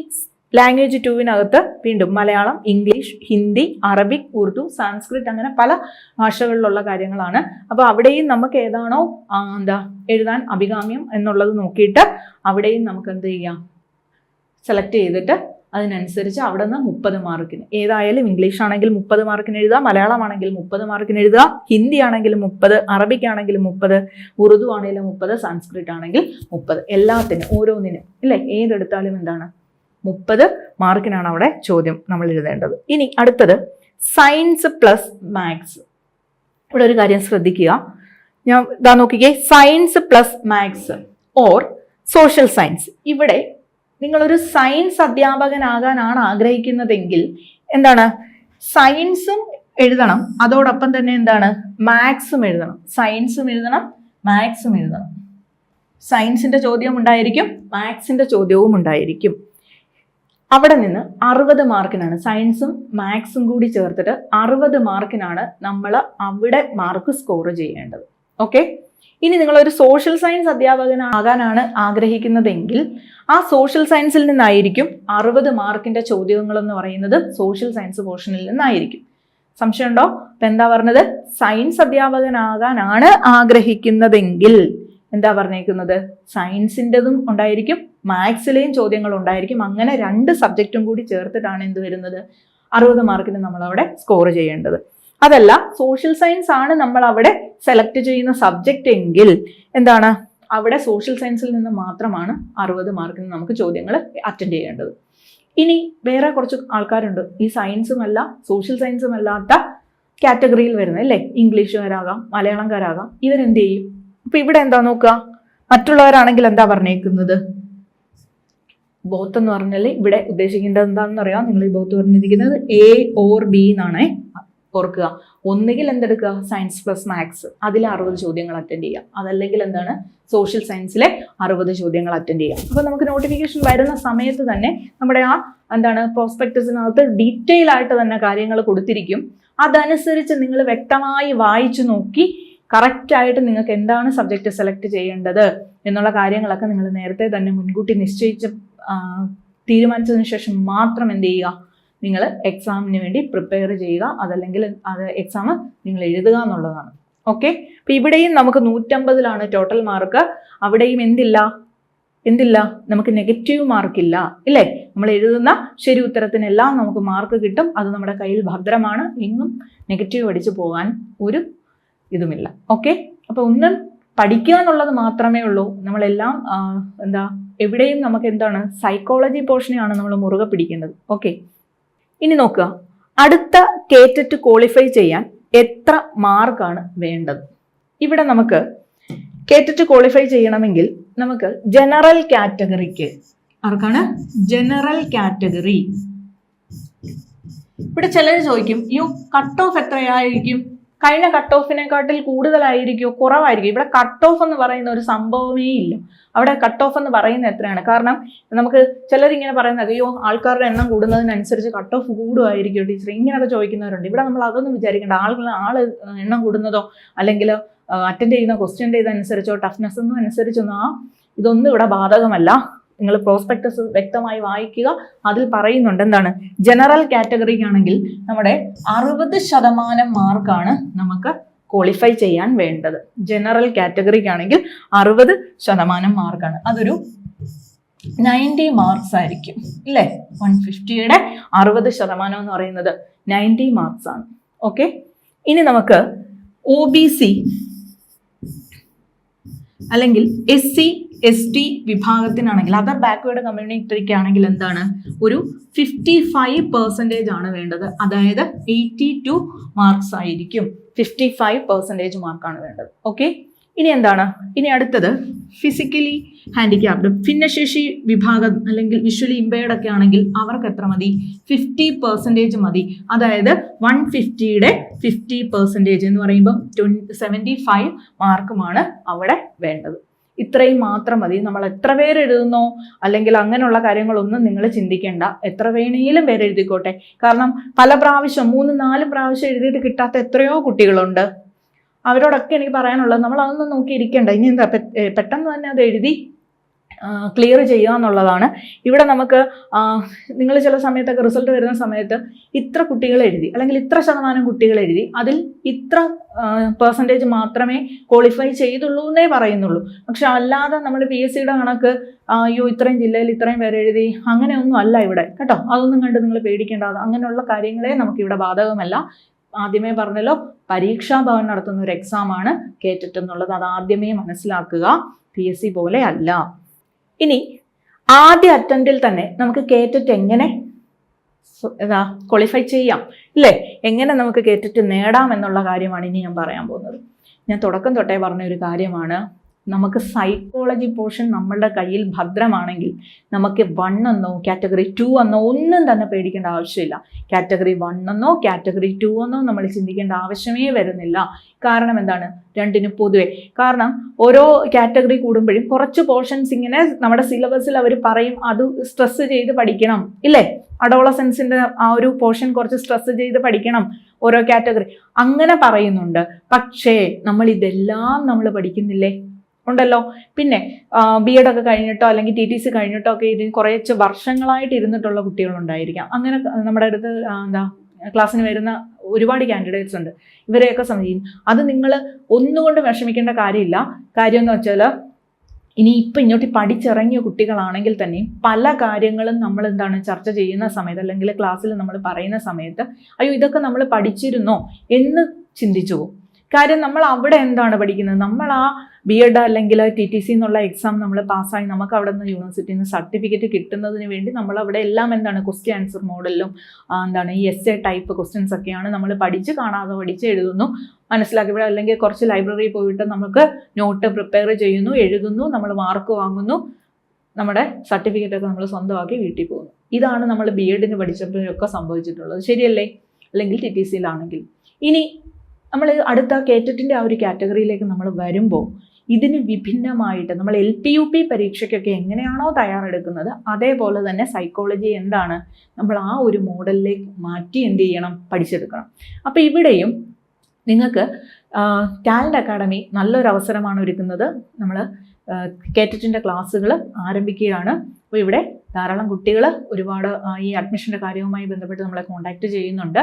Speaker 1: ലാംഗ്വേജ് ടുവിനകത്ത് വീണ്ടും മലയാളം ഇംഗ്ലീഷ് ഹിന്ദി അറബിക് ഉറുദു സാൻസ്ക്രിറ്റ് അങ്ങനെ പല ഭാഷകളിലുള്ള കാര്യങ്ങളാണ്. അപ്പോൾ അവിടെയും നമുക്ക് ഏതാണോ എന്താ എഴുതാൻ അഭികാമ്യം എന്നുള്ളത് നോക്കിയിട്ട് അവിടെയും നമുക്ക് എന്ത് ചെയ്യാം? സെലക്ട് ചെയ്തിട്ട് അതിനനുസരിച്ച് അവിടെ നിന്ന് മുപ്പത് മാർക്കിന് ഏതായാലും ഇംഗ്ലീഷ് ആണെങ്കിൽ മുപ്പത് മാർക്കിന് എഴുതുക മലയാളം ആണെങ്കിൽ മുപ്പത് മാർക്കിന് എഴുതുക ഹിന്ദി ആണെങ്കിൽ മുപ്പത് അറബിക് ആണെങ്കിൽ മുപ്പത് ഉറുദു ആണെങ്കിലും മുപ്പത് സംസ്കൃത് ആണെങ്കിൽ മുപ്പത്. എല്ലാത്തിനും ഓരോന്നിനും ഇല്ലേ? ഏതെടുത്താലും എന്താണ്? മുപ്പത് മാർക്കിനാണ് അവിടെ ചോദ്യം നമ്മൾ എഴുതേണ്ടത്. ഇനി അടുത്തത് സയൻസ് പ്ലസ് മാത്സ് ഇവിടെ ഒരു കാര്യം ശ്രദ്ധിക്കുക. ഞാൻ ഇതാ നോക്കിക്കേ science plus maths or social science ഇവിടെ നിങ്ങളൊരു സയൻസ് അധ്യാപകനാകാനാണ് ആഗ്രഹിക്കുന്നതെങ്കിൽ എന്താണ്? സയൻസും എഴുതണം. അതോടൊപ്പം തന്നെ എന്താണ്? മാത്സും എഴുതണം. സയൻസും എഴുതണം മാത്സും എഴുതണം. സയൻസിന്റെ ചോദ്യം ഉണ്ടായിരിക്കും മാത്സിന്റെ ചോദ്യവും ഉണ്ടായിരിക്കും. അവിടെ നിന്ന് അറുപത് മാർക്കിനാണ് സയൻസും മാത്സും കൂടി ചേർത്തിട്ട് അറുപത് മാർക്കിനാണ് നമ്മൾ അവിടെ മാർക്ക് സ്കോർ ചെയ്യേണ്ടത്. ഓക്കെ? ഇനി നിങ്ങളൊരു സോഷ്യൽ സയൻസ് അധ്യാപകനാകാനാണ് ആഗ്രഹിക്കുന്നതെങ്കിൽ ആ സോഷ്യൽ സയൻസിൽ നിന്നായിരിക്കും അറുപത് മാർക്കിന്റെ ചോദ്യങ്ങൾ എന്ന് പറയുന്നത് സോഷ്യൽ സയൻസ് പോർഷനിൽ നിന്നായിരിക്കും. സംശയമുണ്ടോ? അപ്പൊ എന്താ പറഞ്ഞത്? സയൻസ് അധ്യാപകനാകാനാണ് ആഗ്രഹിക്കുന്നതെങ്കിൽ എന്താ പറഞ്ഞേക്കുന്നത്? സയൻസിന്റെതും ഉണ്ടായിരിക്കും മാത്സിലെയും ചോദ്യങ്ങൾ ഉണ്ടായിരിക്കും. അങ്ങനെ രണ്ട് സബ്ജക്റ്റും കൂടി ചേർത്തിട്ടാണ് എന്ത് വരുന്നത്? അറുപത് മാർക്കിന് നമ്മളവിടെ സ്കോർ ചെയ്യേണ്ടത്. അതല്ല സോഷ്യൽ സയൻസ് ആണ് നമ്മൾ അവിടെ സെലക്ട് ചെയ്യുന്ന സബ്ജക്റ്റ് എങ്കിൽ എന്താണ്? അവിടെ സോഷ്യൽ സയൻസിൽ നിന്ന് മാത്രമാണ് അറുപത് മാർക്കിന് നമുക്ക് ചോദ്യങ്ങൾ അറ്റൻഡ് ചെയ്യേണ്ടത്. ഇനി വേറെ കുറച്ച് ആൾക്കാരുണ്ട്. ഈ സയൻസും അല്ല സോഷ്യൽ സയൻസും അല്ലാത്ത കാറ്റഗറിയിൽ വരുന്നത് അല്ലേ? ഇംഗ്ലീഷുകാരാകാം മലയാളംകാരാകാം ഇവരെന്ത് ചെയ്യും? അപ്പൊ ഇവിടെ എന്താ നോക്കുക? മറ്റുള്ളവരാണെങ്കിൽ എന്താ പറഞ്ഞേക്കുന്നത്? ബോത്ത് എന്ന് പറഞ്ഞാൽ ഇവിടെ ഉദ്ദേശിക്കേണ്ടത് എന്താണെന്ന് അറിയാം നിങ്ങൾ ഈ ബോത്ത് പറഞ്ഞിരിക്കുന്നത് എ ഓർ ബി എന്നാണ്. ഓർക്കുക. ഒന്നുകിൽ എന്തെടുക്കുക? സയൻസ് പ്ലസ് മാത്സ് അതിൽ അറുപത് ചോദ്യങ്ങൾ അറ്റൻഡ് ചെയ്യാം. അതല്ലെങ്കിൽ എന്താണ്? സോഷ്യൽ സയൻസിലെ അറുപത് ചോദ്യങ്ങൾ അറ്റൻഡ് ചെയ്യാം. അപ്പോൾ നമുക്ക് നോട്ടിഫിക്കേഷൻ വരുന്ന സമയത്ത് തന്നെ നമ്മുടെ ആ എന്താണ് പ്രോസ്പെക്ടസിനകത്ത് ഡീറ്റെയിൽ ആയിട്ട് തന്നെ കാര്യങ്ങൾ കൊടുത്തിരിക്കും. അതനുസരിച്ച് നിങ്ങൾ വ്യക്തമായി വായിച്ചു നോക്കി കറക്റ്റായിട്ട് നിങ്ങൾക്ക് എന്താണ് സബ്ജക്റ്റ് സെലക്ട് ചെയ്യേണ്ടത് എന്നുള്ള കാര്യങ്ങളൊക്കെ നിങ്ങൾ നേരത്തെ തന്നെ മുൻകൂട്ടി നിശ്ചയിച്ച് തീരുമാനിച്ചതിന് ശേഷം മാത്രം എന്ത് ചെയ്യുക? നിങ്ങൾ എക്സാമിന് വേണ്ടി പ്രിപ്പയർ ചെയ്യുക. അതല്ലെങ്കിൽ അത് എക്സാം നിങ്ങൾ എഴുതുക എന്നുള്ളതാണ്. ഓക്കെ അപ്പം ഇവിടെയും നമുക്ക് നൂറ്റമ്പതിലാണ് ടോട്ടൽ മാർക്ക് അവിടെയും എന്തില്ല? എന്തില്ല? നമുക്ക് നെഗറ്റീവ് മാർക്കില്ല ഇല്ലേ. നമ്മൾ എഴുതുന്ന ശരി ഉത്തരത്തിനെല്ലാം നമുക്ക് മാർക്ക് കിട്ടും. അത് നമ്മുടെ കയ്യിൽ ഭദ്രമാണ്. എങ്ങും നെഗറ്റീവ് അടിച്ചു പോകാൻ ഒരു ഇതുമില്ല. ഓക്കെ അപ്പോൾ ഒന്നും പഠിക്കുക എന്നുള്ളത് മാത്രമേ ഉള്ളൂ. നമ്മളെല്ലാം എന്താ എവിടെയും നമുക്ക് എന്താണ് സൈക്കോളജി പോർഷനെയാണ് നമ്മൾ മുറുകെ പിടിക്കേണ്ടത്. ഓക്കെ ഇനി നോക്കുക. അടുത്ത കേറ്ററ്റ് ക്വാളിഫൈ ചെയ്യാൻ എത്ര മാർക്കാണ് വേണ്ടത്? ഇവിടെ നമുക്ക് കേറ്ററ്റ് ക്വാളിഫൈ ചെയ്യണമെങ്കിൽ നമുക്ക് ജനറൽ കാറ്റഗറിക്ക് ആർക്കാണ്? ജനറൽ കാറ്റഗറി ഇവിടെ ചിലർ ചോദിക്കും യു കട്ട് ഓഫ് എത്രയായിരിക്കും? കഴിഞ്ഞ കട്ട് ഓഫിനെക്കാട്ടിൽ കൂടുതലായിരിക്കുമോ കുറവായിരിക്കും? ഇവിടെ കട്ട് ഓഫ് എന്ന് പറയുന്ന ഒരു സംഭവമേ ഇല്ല. അവിടെ കട്ട് ഓഫ് എന്ന് പറയുന്നത് എത്രയാണ്? കാരണം നമുക്ക് ചിലരിങ്ങനെ പറയുന്നത് അയ്യോ ആൾക്കാരുടെ എണ്ണം കൂടുന്നതിനനുസരിച്ച് കട്ട് ഓഫ് കൂടുമായിരിക്കും ടീച്ചർ ഇങ്ങനെയൊക്കെ ചോദിക്കുന്നവരുണ്ട്. ഇവിടെ നമ്മൾ അതൊന്നും വിചാരിക്കേണ്ട. ആളുകൾ ആൾ എണ്ണം കൂടുന്നതോ അല്ലെങ്കിൽ അറ്റൻഡ് ചെയ്യുന്ന ക്വസ്റ്റ്യന്റെ ഇതനുസരിച്ചോ ടഫ്നെസ് ഒന്നും അനുസരിച്ചൊന്നും ആ ഇതൊന്നും ഇവിടെ ബാധകമല്ല. നിങ്ങൾ പ്രോസ്പെക്ടസ് വ്യക്തമായി വായിക്കുക. അതിൽ പറയുന്നുണ്ട് എന്താണ്? ജനറൽ കാറ്റഗറിക്കാണെങ്കിൽ നമ്മുടെ അറുപത് ശതമാനം മാർക്കാണ് നമുക്ക് ക്വാളിഫൈ ചെയ്യാൻ വേണ്ടത്. ജനറൽ കാറ്റഗറിക്കാണെങ്കിൽ അറുപത് ശതമാനം മാർക്കാണ് അതൊരു നയന്റി മാർക്സ് ആയിരിക്കും. ഇല്ലേ? വൺ ഫിഫ്റ്റിയുടെ അറുപത് ശതമാനം എന്ന് പറയുന്നത് നയന്റി മാർക്സ് ആണ്. ഓക്കെ ഇനി നമുക്ക് ഒ ബി സി അല്ലെങ്കിൽ എസ് സി എസ് ടി വിഭാഗത്തിനാണെങ്കിൽ അതർ ബാക്ക്വേർഡ് കമ്മ്യൂണിറ്റിക്ക് ആണെങ്കിൽ എന്താണ്? ഒരു ഫിഫ്റ്റി ഫൈവ് പെർസെന്റേജ് ആണ് വേണ്ടത്. അതായത് എയ്റ്റി ടു മാർക്സ് ആയിരിക്കും. ഫിഫ്റ്റി ഫൈവ് പെർസെന്റേജ് മാർക്കാണ് വേണ്ടത്. ഓക്കെ ഇനി എന്താണ്? ഇനി അടുത്തത് ഫിസിക്കലി ഹാൻഡിക്യാപ്ഡ് ഭിന്നശേഷി വിഭാഗം അല്ലെങ്കിൽ വിഷ്വലി ഇമ്പയർഡ് ഒക്കെ ആണെങ്കിൽ അവർക്ക് എത്ര മതി? ഫിഫ്റ്റി പെർസെന്റേജ് മതി. അതായത് വൺ ഫിഫ്റ്റിയുടെ ഫിഫ്റ്റി പെർസെന്റേജ് എന്ന് പറയുമ്പോൾ ട്വൻ സെവന്റി ഫൈവ് മാർക്കുമാണ് അവിടെ വേണ്ടത്. ഇത്രയും മാത്രം മതി. നമ്മൾ എത്ര പേര് എഴുതുന്നോ? അല്ലെങ്കിൽ അങ്ങനെയുള്ള കാര്യങ്ങളൊന്നും നിങ്ങൾ ചിന്തിക്കേണ്ട. എത്ര വേണേലും പേര് എഴുതിക്കോട്ടെ. കാരണം പല പ്രാവശ്യം മൂന്ന് നാല് പ്രാവശ്യം എഴുതിയിട്ട് കിട്ടാത്ത എത്രയോ കുട്ടികളുണ്ട്. അവരോടൊക്കെ എനിക്ക് പറയാനുള്ളത് നമ്മൾ അതൊന്നും നോക്കിയിരിക്കേണ്ട. ഇനി എന്താ? പെട്ടെന്ന് തന്നെ അത് എഴുതി ക്ലിയർ ചെയ്യുക എന്നുള്ളതാണ്. ഇവിടെ നമുക്ക് നിങ്ങൾ ചില സമയത്തൊക്കെ റിസൾട്ട് വരുന്ന സമയത്ത് ഇത്ര കുട്ടികൾ എഴുതി അല്ലെങ്കിൽ ഇത്ര ശതമാനം കുട്ടികൾ എഴുതി അതിൽ ഇത്ര പെർസെന്റേജ് മാത്രമേ ക്വാളിഫൈ ചെയ്തുള്ളൂ എന്നേ പറയുന്നുള്ളൂ. പക്ഷെ അല്ലാതെ നമ്മൾ പി എസ് സിയുടെ കണക്ക് അയ്യോ ഇത്രയും ജില്ലയിൽ ഇത്രയും പേര് എഴുതി അങ്ങനെയൊന്നും അല്ല ഇവിടെ കേട്ടോ? അതൊന്നും കണ്ട് നിങ്ങൾ പേടിക്കേണ്ടത് അങ്ങനെയുള്ള കാര്യങ്ങളെ നമുക്ക് ഇവിടെ ബാധകമല്ല. ആദ്യമേ പറഞ്ഞല്ലോ പരീക്ഷാ ഭവൻ നടത്തുന്ന ഒരു എക്സാം ആണ് എന്നുള്ളത് അത് ആദ്യമേ മനസ്സിലാക്കുക. പി എസ് സി പോലെ അല്ല. ഇനി ആദ്യ അറ്റംപ്റ്റിൽ തന്നെ നമുക്ക് കേറ്റിട്ട് എങ്ങനെ എന്താ ക്വാളിഫൈ ചെയ്യാം. ഇല്ലേ? എങ്ങനെ നമുക്ക് കേറ്റിട്ട് നേടാം എന്നുള്ള കാര്യമാണ് ഇനി ഞാൻ പറയാൻ പോകുന്നത്. ഞാൻ തുടക്കം തൊട്ടേ പറഞ്ഞ ഒരു കാര്യമാണ്. നമുക്ക് സൈക്കോളജി പോർഷൻ നമ്മളുടെ കയ്യിൽ ഭദ്രമാണെങ്കിൽ നമുക്ക് വൺ എന്നോ കാറ്റഗറി ടു എന്നോ ഒന്നും തന്നെ പേടിക്കേണ്ട ആവശ്യമില്ല. കാറ്റഗറി വൺ എന്നോ കാറ്റഗറി ടു എന്നോ നമ്മൾ ചിന്തിക്കേണ്ട ആവശ്യമേ വരുന്നില്ല. കാരണം എന്താണ്? രണ്ടിനും പൊതുവെ. കാരണം ഓരോ കാറ്റഗറി കൂടുമ്പോഴും കുറച്ച് പോർഷൻസ് ഇങ്ങനെ നമ്മുടെ സിലബസിൽ അവർ പറയും അത് സ്ട്രെസ് ചെയ്ത് പഠിക്കണം. ഇല്ലേ? അഡോളസെൻസിന്റെ ആ ഒരു പോർഷൻ കുറച്ച് സ്ട്രെസ് ചെയ്ത് പഠിക്കണം ഓരോ കാറ്റഗറി അങ്ങനെ പറയുന്നുണ്ട്. പക്ഷേ നമ്മൾ ഇതെല്ലാം നമ്മൾ പഠിക്കുന്നില്ലേ? ഉണ്ടല്ലോ. പിന്നെ ബി എഡ് ഒക്കെ കഴിഞ്ഞിട്ടോ അല്ലെങ്കിൽ ടി ടി സി കഴിഞ്ഞിട്ടോ ഒക്കെ ഇതിന് കുറച്ച് വർഷങ്ങളായിട്ട് ഇരുന്നിട്ടുള്ള കുട്ടികളുണ്ടായിരിക്കാം. അങ്ങനെ നമ്മുടെ അടുത്ത് എന്താ ക്ലാസ്സിന് വരുന്ന ഒരുപാട് കാൻഡിഡേറ്റ്സ് ഉണ്ട്. ഇവരെയൊക്കെ സംബന്ധിക്കും അത് നിങ്ങൾ ഒന്നുകൊണ്ട് വിഷമിക്കേണ്ട കാര്യമില്ല. കാര്യം എന്ന് വെച്ചാൽ ഇനി ഇപ്പം ഇങ്ങോട്ട് പഠിച്ചിറങ്ങിയ കുട്ടികളാണെങ്കിൽ തന്നെയും പല കാര്യങ്ങളും നമ്മൾ എന്താണ് ചർച്ച ചെയ്യുന്ന സമയത്ത് അല്ലെങ്കിൽ ക്ലാസ്സിൽ നമ്മൾ പറയുന്ന സമയത്ത് അയ്യോ ഇതൊക്കെ നമ്മൾ പഠിച്ചിരുന്നോ? എന്ന് ചിന്തിച്ചു പോകും. കാര്യം നമ്മൾ അവിടെ എന്താണ് പഠിക്കുന്നത്? നമ്മൾ ആ ബി എഡ് അല്ലെങ്കിൽ ടി ടി സി എന്നുള്ള എക്സാം നമ്മൾ പാസ്സായി നമുക്ക് അവിടെ നിന്ന് യൂണിവേഴ്സിറ്റിയിൽ നിന്ന് സർട്ടിഫിക്കറ്റ് കിട്ടുന്നതിന് വേണ്ടി നമ്മൾ അവിടെ എല്ലാം എന്താണ് ക്വസ്റ്റ്യൻ ആൻസർ മോഡലിലും എന്താണ് ഈ എസ് എ ടൈപ്പ് ക്വസ്റ്റ്യൻസ് ഒക്കെയാണ് നമ്മൾ പഠിച്ച് കാണാതെ പഠിച്ച് എഴുതുന്നു. മനസ്സിലാക്കി ഇവിടെ അല്ലെങ്കിൽ കുറച്ച് ലൈബ്രറിയിൽ പോയിട്ട് നമുക്ക് നോട്ട് പ്രിപ്പയർ ചെയ്യുന്നു എഴുതുന്നു നമ്മൾ മാർക്ക് വാങ്ങുന്നു. നമ്മുടെ സർട്ടിഫിക്കറ്റ് ഒക്കെ നമ്മൾ സ്വന്തമാക്കി വീട്ടിൽ പോകുന്നു. ഇതാണ് നമ്മൾ ബി എഡിന് പഠിച്ചപ്പോഴൊക്കെ സംഭവിച്ചിട്ടുള്ളത്. ശരിയല്ലേ? അല്ലെങ്കിൽ ടി ടി സിയിലാണെങ്കിൽ ഇനി നമ്മൾ അടുത്ത കേറ്ററ്റിന്റെ ആ ഒരു കാറ്റഗറിയിലേക്ക് നമ്മൾ വരുമ്പോൾ ഇതിന് വിഭിന്നമായിട്ട് നമ്മൾ എൽ പി യു പി പരീക്ഷയ്ക്കൊക്കെ എങ്ങനെയാണോ തയ്യാറെടുക്കുന്നത് അതേപോലെ തന്നെ സൈക്കോളജി എന്താണ് നമ്മൾ ആ ഒരു മോഡലിലേക്ക് മാറ്റി എന്ത് ചെയ്യണം പഠിച്ചെടുക്കണം. അപ്പോൾ ഇവിടെയും നിങ്ങൾക്ക് ടാലന്റ് അക്കാഡമി നല്ലൊരു അവസരമാണ് ഒരുക്കുന്നത്. നമ്മൾ കേറ്ററ്റിന്റെ ക്ലാസ്സുകൾ ആരംഭിക്കുകയാണ്. അപ്പോൾ ഇവിടെ ധാരാളം കുട്ടികൾ ഒരുപാട് ഈ അഡ്മിഷന്റെ കാര്യവുമായി ബന്ധപ്പെട്ട് നമ്മളെ കോൺടാക്റ്റ് ചെയ്യുന്നുണ്ട്.